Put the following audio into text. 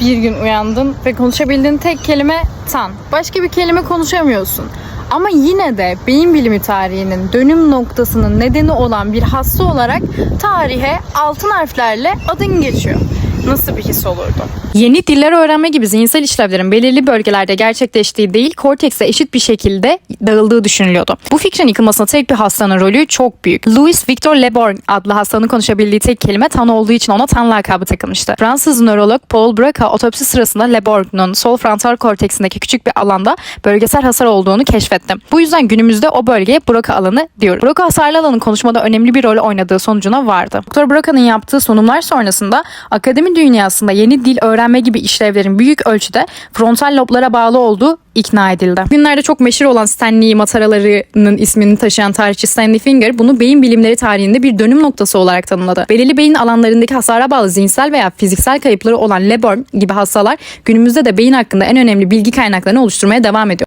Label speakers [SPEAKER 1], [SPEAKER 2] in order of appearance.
[SPEAKER 1] Bir gün uyandın ve konuşabildiğin tek kelime tan. Başka bir kelime konuşamıyorsun. Ama yine de beyin bilimi tarihinin dönüm noktasının nedeni olan bir hasta olarak tarihe altın harflerle adın geçiyor. Nasıl bir his olurdu? Yeni diller öğrenme gibi zihinsel işlevlerin belirli bölgelerde gerçekleştiği değil, kortekse eşit bir şekilde dağıldığı düşünülüyordu. Bu fikrin yıkılmasında tek bir hastanın rolü çok büyük. Louis Victor Leborgne adlı hastanın konuşabildiği tek kelime tan olduğu için ona tan lakabı takılmıştı. Fransız nörolog Paul Broca otopsi sırasında Leborgne'un sol frontal korteksindeki küçük bir alanda bölgesel hasar olduğunu keşfetti. Bu yüzden günümüzde o bölgeye Broca alanı diyoruz. Broca hasarlı alanın konuşmada önemli bir rol oynadığı sonucuna vardı. Dr. Broca'nın yaptığı sunumlar sonrasında akademi dünyasında yeni dil öğrenme gibi işlevlerin büyük ölçüde frontal loblara bağlı olduğu ikna edildi. Günlerde çok meşhur olan Stanley mataralarının ismini taşıyan tarihçi Stanley Finger bunu beyin bilimleri tarihinde bir dönüm noktası olarak tanımladı. Belirli beyin alanlarındaki hasara bağlı zihinsel veya fiziksel kayıpları olan Leborn gibi hastalar günümüzde de beyin hakkında en önemli bilgi kaynaklarını oluşturmaya devam ediyor.